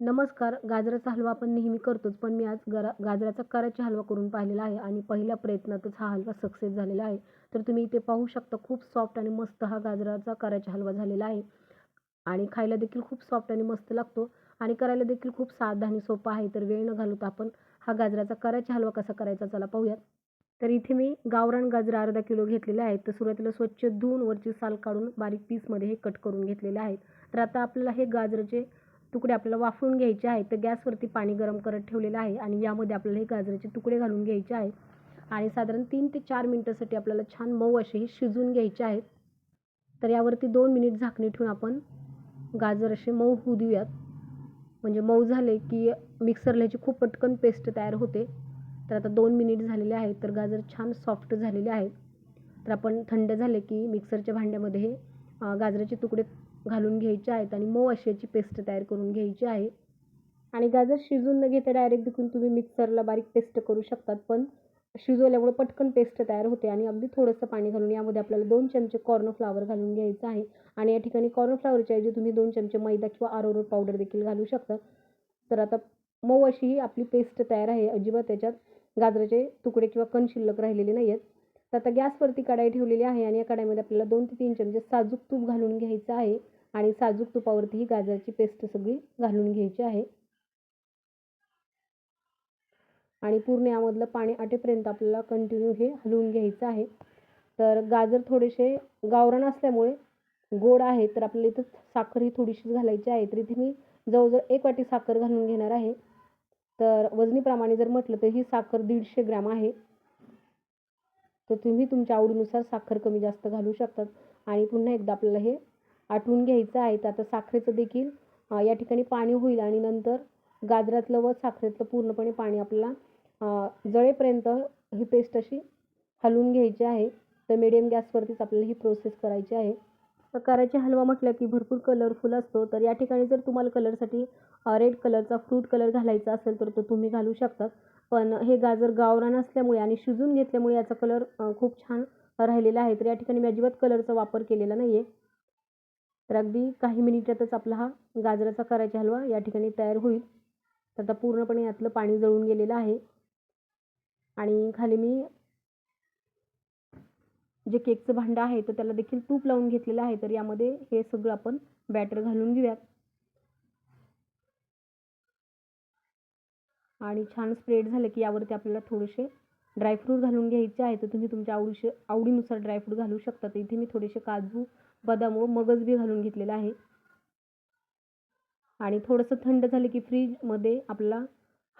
नमस्कार गाजराचा हलवा आपण नेहमी करतोच पण मी आज गरा गाजराचा कराची हलवा करून पाहिलेला आहे आणि पहिल्या प्रयत्नातच हा हलवा सक्सेस झालेला आहे. तर तुम्ही इथे पाहू शकता खूप सॉफ्ट आणि मस्त हा गाजराचा कराचा हलवा झालेला आहे. आणि खायला देखील खूप सॉफ्ट आणि मस्त लागतो आणि करायला देखील खूप साधा आणि सोपा आहे. तर वेळ न घालवता आपण हा गाजराचा कराचा हलवा कसा करायचा चला पाहूयात. तर इथे मी गावरान गाजर अर्धा किलो घेतलेले आहेत. तर सुरुवातीला स्वच्छ धुवून वरची साल काढून बारीक पीसमध्ये हे कट करून घेतलेले आहेत. तर आता आपल्याला हे गाजराचे तुकडे आपल्याला वाफळून घ्यायचे आहेत तर गॅसवरती पाणी गरम करत ठेवलेलं आहे आणि यामध्ये आपल्याला हे गाजराचे तुकडे घालून घ्यायचे आहे आणि साधारण तीन ते चार मिनटासाठी आपल्याला छान मऊ असे हे शिजवून घ्यायचे आहेत. तर यावरती दोन मिनिट झाकणी ठेवून आपण गाजर असे मऊ होऊ देऊयात. म्हणजे मऊ झाले की मिक्सरला ह्याची खूप पटकन पेस्ट तयार होते. तर आता दोन मिनिट झालेले आहेत तर गाजर छान सॉफ्ट झालेले आहेत. तर आपण थंड झाले की मिक्सरच्या भांड्यामध्ये हे गाजराचे तुकडे घालून घ्यायचे आहेत आणि मऊ अशी याची पेस्ट तयार करून घ्यायची आहे. आणि गाजर शिजून न घेता डायरेक्ट देखील तुम्ही मिक्सरला बारीक पेस्ट करू शकतात पण शिजवल्यामुळे पटकन पेस्ट तयार होते आणि अगदी थोडंसं पाणी घालून यामध्ये आपल्याला दोन चमचे कॉर्नफ्लावर घालून घ्यायचं आहे. आणि या ठिकाणी कॉर्नफ्लावरच्या ऐवजी तुम्ही दोन चमचे मैदा किंवा आरोरोट पावडर देखील घालू शकता. तर आता मऊ अशी ही आपली पेस्ट तयार आहे. अजिबात त्याच्यात गाजराचे तुकडे किंवा कण शिल्लक राहिलेले नाही आहेत तर आता गॅसवरती कढाई ठेवलेली आहे आणि या कढाईमध्ये आपल्याला दोन ते तीन चमचे साजूक तूप घालून घ्यायचं आहे. आणि साजूक तुपावरती ही गाजराची पेस्ट सगळी घालून घ्यायची आहे. आणि पूर्ण यामधलं पाणी आटेपर्यंत आपल्याला कंटिन्यू हे हलवून घ्यायचं आहे. तर गाजर थोडेसे गावरण असल्यामुळे गोड आहे तर आपल्याला इथं साखर ही थोडीशीच घालायची आहे. तर इथे मी जवळजवळ एक वाटी साखर घालून घेणार आहे. तर वजनीप्रमाणे जर म्हटलं तर ही साखर दीडशे ग्रॅम आहे. तर तुम्ही तुमच्या आवडीनुसार साखर कमी जास्त घालू शकतात. आणि पुन्हा एकदा आपल्याला हे आठवून घ्यायचं आहे तर आता साखरेचं देखील या ठिकाणी पाणी होईल आणि नंतर गाजरातलं व साखरेतलं पूर्णपणे पाणी आपल्याला जळेपर्यंत ही पेस्ट अशी हलवून घ्यायची आहे. तर मिडियम गॅसवरतीच आपल्याला ही प्रोसेस करायची आहे. प्रकाराचे हलवा म्हटलं की भरपूर कलरफुल असतो. तर या ठिकाणी जर तुम्हाला कलरसाठी रेड कलरचा फ्रूट कलर घालायचा असेल तर तो तुम्ही घालू शकता. पण हे गाजर गावरान असल्यामुळे आणि शिजून घेतल्यामुळे याचा कलर खूप छान राहिलेला आहे. तर या ठिकाणी मी अजिबात कलरचा वापर केलेला नाही आहे तर अगदी काही मिनिटातच आपला हा गाजराचा करायचा हलवा या ठिकाणी तयार होईल. तर आता पूर्णपणे यातलं पाणी जळून गेलेलं आहे. आणि खाली मी जे केकचं भांडं आहे तर त्याला देखील तूप लावून घेतलेलं आहे. तर यामध्ये हे सगळं आपण बॅटर घालून घेऊयात. आणि छान स्प्रेड झालं की यावरती आपल्याला थोडेसे ड्रायफ्रूट घालून घ्यायचे आहे तर तुम्ही तुमच्या आवडीशे आवडीनुसार ड्रायफ्रूट घालू शकता. तर इथे मी थोडेसे काजू बदाम व मगज बी घालून घेतलेला आहे. आणि थोडंसं थंड झालं की फ्रीजमध्ये आपला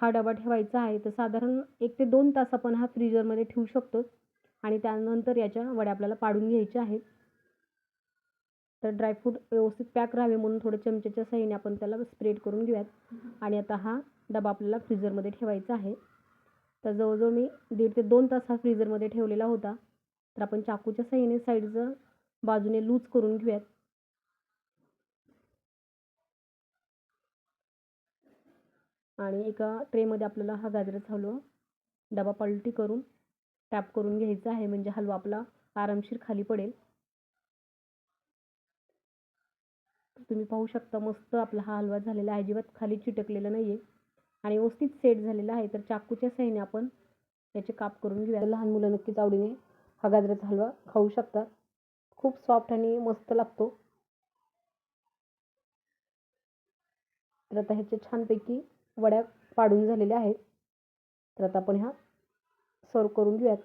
हा डबा ठेवायचा आहे. तर साधारण एक ते दोन तास आपण हा फ्रीजरमध्ये ठेवू शकतो. आणि त्यानंतर याच्या वड्या आपल्याला पाडून घ्यायच्या आहेत. तर ड्रायफ्रूट व्यवस्थित पॅक राहावे म्हणून थोडं चमच्याच्या सहाय्याने आपण त्याला स्प्रेड करून घेऊयात. आणि आता हा डबा आपल्याला फ्रीजरमध्ये ठेवायचा आहे. तर जवळजवळ मी दीड ते दोन तास हा फ्रीजरमध्ये ठेवलेला होता. तर आपण चाकूच्या सहाय्याने साईडचं बाजूने लूज करून घेऊयात. आणि एका ट्रेमध्ये आपल्याला हा गाजराचा हलवा डबा पलटी करून टॅप करून घ्यायचा आहे. म्हणजे हलवा आपला आरामशीर खाली पडेल. तुम्ही पाहू शकता मस्त आपला हा हलवा झालेला आहे. अजिबात खाली चिटकलेला नाही आहे आणि व्यवस्थित सेट झालेला आहे. तर चाकूच्या सहाय्याने आपण त्याचे काप करून घेऊया. लहान मुलं नक्कीच आवडीने हा गाजराचा हलवा खाऊ शकतात. खूप सॉफ्ट आणि मस्त लागतो. तर आता ह्याचे छानपैकी वड्या पाडून झालेल्या आहेत. तर आता आपण ह्या सर्व करून घेऊयात.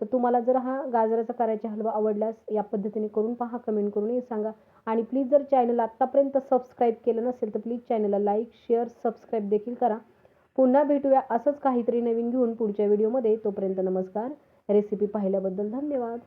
तर तुम्हाला जर हा गाजराचा करायचा हलवा आवडल्यास या पद्धतीने करून पहा कमेंट करून सांगा. आणि प्लीज जर चॅनल आत्तापर्यंत सबस्क्राईब केलं नसेल तर प्लीज चॅनलला लाईक शेअर सबस्क्राईब देखील करा. पुन्हा भेटूया असंच काहीतरी नवीन घेऊन पुढच्या व्हिडिओमध्ये तोपर्यंत नमस्कार. रेसिपी पाहिल्याबद्दल धन्यवाद.